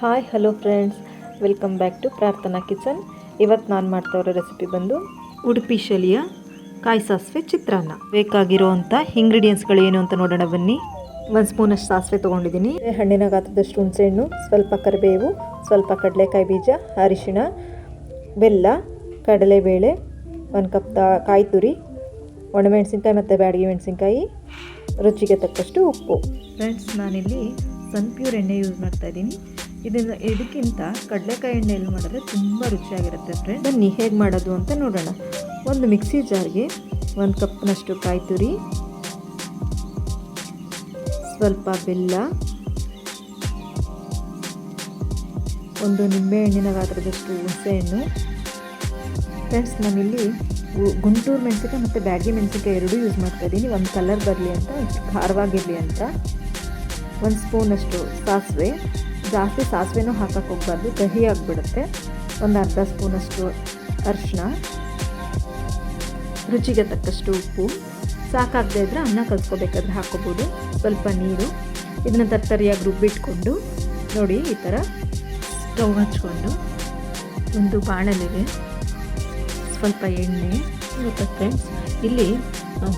Hi hello friends welcome back to Prarthana kitchen ಇವತ್ತು ನಾನು ಮಾಡ್ತಾ ಇರೋ ರೆಸಿಪಿ ಬಂದು ಉಡುಪಿ ಶೈಲಿಯ ಕಾಯಿ ಸಾಸಿವೆ ಚಿತ್ರಾನ್ನ ಬೇಕಾಗಿರೋವಂಥ ಇಂಗ್ರೀಡಿಯೆಂಟ್ಸ್ಗಳು ಏನು ಅಂತ ನೋಡೋಣ ಬನ್ನಿ. ಒಂದು ಸ್ಪೂನಷ್ಟು ಸಾಸಿವೆ ತೊಗೊಂಡಿದ್ದೀನಿ. ಹಣ್ಣಿನ ಗಾತ್ರದಷ್ಟು ಹುಣಸೆಹಣ್ಣು ಸ್ವಲ್ಪ ಕರಿಬೇವು, ಸ್ವಲ್ಪ ಕಡಲೆಕಾಯಿ ಬೀಜ, ಅರಿಶಿಣ, ಬೆಲ್ಲ, ಕಡಲೆಬೇಳೆ, ಒಂದು ಕಪ್ ಕಾಯಿ ತುರಿ ಒಣಮೆಣಸಿನ್ಕಾಯಿ ಮತ್ತು ಬ್ಯಾಡಗಿ ಮೆಣಸಿನ್ಕಾಯಿ, ರುಚಿಗೆ ತಕ್ಕಷ್ಟು ಉಪ್ಪು. ಫ್ರೆಂಡ್ಸ್ ನಾನಿಲ್ಲಿ ಸನ್ಪ್ಯೂರ್ ಎಣ್ಣೆ ಯೂಸ್ ಮಾಡ್ತಾ ಇದ್ದೀನಿ. ಇದನ್ನು ಇದಕ್ಕಿಂತ ಕಡಲೆಕಾಯಿ ಎಣ್ಣೆಯಲ್ಲಿ ಮಾಡಿದ್ರೆ ತುಂಬ ರುಚಿಯಾಗಿರುತ್ತೆ ಫ್ರೆಂಡ್ ಬನ್ನಿ, ಹೇಗೆ ಮಾಡೋದು ಅಂತ ನೋಡೋಣ. ಒಂದು ಮಿಕ್ಸಿ ಜಾರ್ಗೆ ಒಂದು ಕಪ್ನಷ್ಟು ಕಾಯಿ ತುರಿ ಸ್ವಲ್ಪ ಬೆಲ್ಲ, ಒಂದು ನಿಂಬೆಹಣ್ಣಿನ ಗಾತ್ರದಷ್ಟು ಹುಣಸೆಹಣ್ಣು ಫ್ರೆಂಡ್ಸ್ ನಾನಿಲ್ಲಿ ಗುಂಟೂರು ಮೆಣಸಿನಕಾಯಿ ಮತ್ತು ಬ್ಯಾಗಿ ಮೆಣಸಿಕಾಯಿ ಎರಡೂ ಯೂಸ್ ಮಾಡ್ತಾ ಇದ್ದೀನಿ. ಒಂದು ಕಲರ್ ಬರಲಿ ಅಂತ ಖಾರವಾಗಿರಲಿ ಅಂತ. ಒಂದು ಸ್ಪೂನಷ್ಟು ಸಾಸಿವೆ. ಜಾಸ್ತಿ ಸಾಸಿವೆನೂ ಹಾಕಕ್ಕೆ ಹೋಗ್ಬಾರ್ದು ಕಹಿ ಆಗಿಬಿಡುತ್ತೆ. ಒಂದು ಅರ್ಧ ಸ್ಪೂನಷ್ಟು ಅರಿಶಿನ ರುಚಿಗೆ ತಕ್ಕಷ್ಟು ಉಪ್ಪು. ಸಾಕಾಗದೇ ಇದ್ದರೆ ಅನ್ನ ಕಲ್ಸ್ಕೋಬೇಕಾದ್ರೆ ಹಾಕೋಬೋದು ಸ್ವಲ್ಪ ನೀರು, ಇದನ್ನ ತರ್ತರಿಯಾಗಿ ರುಬ್ಬಿಟ್ಕೊಂಡು, ನೋಡಿ ಈ ಥರ ಸ್ಟವ್ ಹಚ್ಕೊಂಡು, ಒಂದು ಬಾಣಲೆಗೆ ಸ್ವಲ್ಪ ಎಣ್ಣೆ ಮತ್ತು ಫ್ರೆಂಡ್ಸ್ ಇಲ್ಲಿ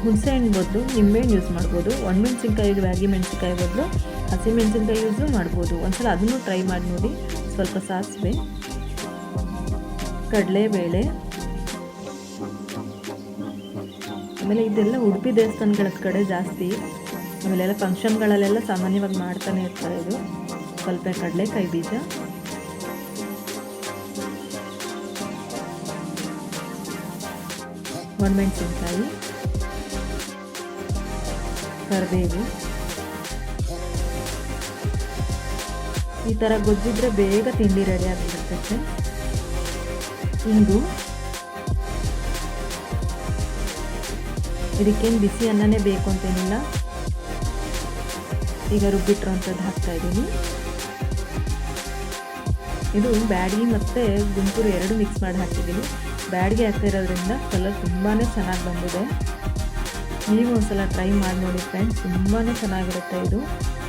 ಹುಣಸೆ ಹಣ್ಣು ಬದಲು ನಿಂಬೆಹಣ್ಣು ಯೂಸ್ ಮಾಡ್ಬೋದು. ಒಣಮೆಣ್ಸಿನ್ಕಾಯಿಗೆ ರಾಗಿ ಮೆಣಸಿನ್ಕಾಯಿ ಬದಲು ಹಸಿಮೆಣ್ಸಿನ್ಕಾಯಿ ಯೂಸು ಮಾಡ್ಬೋದು. ಒಂದ್ಸಲ ಅದನ್ನು ಟ್ರೈ ಮಾಡಿ ನೋಡಿ. ಸ್ವಲ್ಪ ಸಾಸಿವೆ, ಕಡಲೆಬೇಳೆ, ಆಮೇಲೆ ಇದೆಲ್ಲ ಉಡುಪಿ ದೇವಸ್ಥಾನಗಳ ಕಡೆ ಜಾಸ್ತಿ. ಆಮೇಲೆ ಎಲ್ಲ ಫಂಕ್ಷನ್ಗಳಲ್ಲೆಲ್ಲ ಸಾಮಾನ್ಯವಾಗಿ ಮಾಡ್ತಾನೆ ಇರ್ತಾರೆ ಇದು. ಸ್ವಲ್ಪ ಕಡಲೆಕಾಯಿ ಬೀಜ ಒಣಮೆಣಸಿನ್ಕಾಯಿ ಕರಿಬೇವು ಈ ಥರ ಗೊಜ್ಜಿದ್ರೆ ಬೇಗ ತಿಂಡಿ ರೆಡಿ ಆಗಿಬಿಡುತ್ತೆ ಇಂಗು ಇದಕ್ಕೇನು ಬಿಸಿ ಅನ್ನನೇ ಬೇಕು ಅಂತೇನಿಲ್ಲ. ಈಗ ರುಬ್ಬಿಟ್ಟಿರೋಂಥದ್ದು ಹಾಕ್ತಾ ಇದ್ದೀನಿ. ಇದು ಬ್ಯಾಡಿ ಮತ್ತು ಗುಂಪುರು ಎರಡು ಮಿಕ್ಸ್ ಮಾಡಿ ಹಾಕಿದ್ದೀನಿ. ಬ್ಯಾಡಗಿ ಇರೋದ್ರಿಂದ ಕಲರ್ ತುಂಬಾ ಚೆನ್ನಾಗಿ ಬಂದಿದೆ. ನೀವು ಒಂದ್ಸಲ ಟ್ರೈ ಮಾಡಿ ನೋಡಿ ಫ್ರೆಂಡ್ಸ್ ತುಂಬಾ ಚೆನ್ನಾಗಿರುತ್ತೆ ಇದು.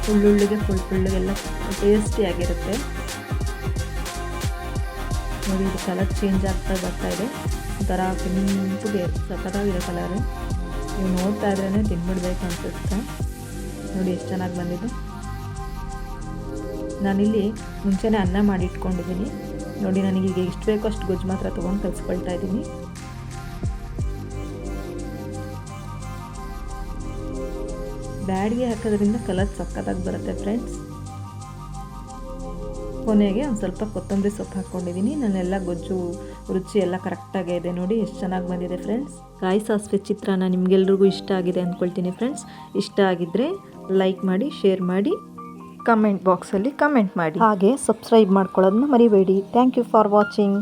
ಹುಳ್ಳುಳ್ಳಿಗೆ ಫುಲ್ ಫುಳ್ಳಿಗೆಲ್ಲ ಟೇಸ್ಟಿಯಾಗಿರುತ್ತೆ ನೋಡಿ, ಇದು ಕಲರ್ ಚೇಂಜ್ ಆಗ್ತಾ ಬರ್ತಾ ಇದೆ. ಒಂಥರ ಕೆಂಪುಗೆ ಸಖತ್ತಾಗಿದೆ ಕಲರು ನೀವು ನೋಡ್ತಾ ಇದ್ರೇ ತಿನ್ಬಿಡ್ಬೇಕು ಅನ್ಸುತ್ತೆ. ನೋಡಿ, ಎಷ್ಟು ಚೆನ್ನಾಗಿ ಬಂದಿದೆ. ನಾನಿಲ್ಲಿ ಮುಂಚೆನೇ ಅನ್ನ ಮಾಡಿ ಇಟ್ಕೊಂಡಿದ್ದೀನಿ. ನೋಡಿ ನನಗೀಗ ಎಷ್ಟು ಬೇಕೋ ಅಷ್ಟು ಗೊಜ್ಜು ಮಾತ್ರ ತೊಗೊಂಡು ಕಲಿಸ್ಕೊಳ್ತಾ ಇದ್ದೀನಿ. ಬ್ಯಾಡ್ಗೆ ಹಾಕೋದ್ರಿಂದ ಕಲರ್ ಸಕ್ಕತ್ತಾಗಿ ಬರುತ್ತೆ ಫ್ರೆಂಡ್ಸ್. ಕೊನೆಗೆ ಒಂದು ಸ್ವಲ್ಪ ಕೊತ್ತಂಬರಿ ಸೊಪ್ಪು ಹಾಕ್ಕೊಂಡಿದ್ದೀನಿ. ನಾನೆಲ್ಲ ಗೊಜ್ಜು, ರುಚಿ ಎಲ್ಲ ಕರೆಕ್ಟಾಗೇ ಇದೆ ನೋಡಿ, ಎಷ್ಟು ಚೆನ್ನಾಗಿ ಬಂದಿದೆ ಫ್ರೆಂಡ್ಸ್. ಕಾಯಿ ಸಾಸಿವೆ ಚಿತ್ರಾನ್ನ ನಿಮಗೆಲ್ರಿಗೂ ಇಷ್ಟ ಆಗಿದೆ ಅಂದ್ಕೊಳ್ತೀನಿ ಫ್ರೆಂಡ್ಸ್. ಇಷ್ಟ ಆಗಿದ್ದರೆ ಲೈಕ್ ಮಾಡಿ ಶೇರ್ ಮಾಡಿ. ಕಮೆಂಟ್ ಬಾಕ್ಸಲ್ಲಿ ಕಮೆಂಟ್ ಮಾಡಿ. ಹಾಗೆ ಸಬ್ಸ್ಕ್ರೈಬ್ ಮಾಡ್ಕೊಳ್ಳೋದನ್ನ ಮರಿಬೇಡಿ. Thank you for watching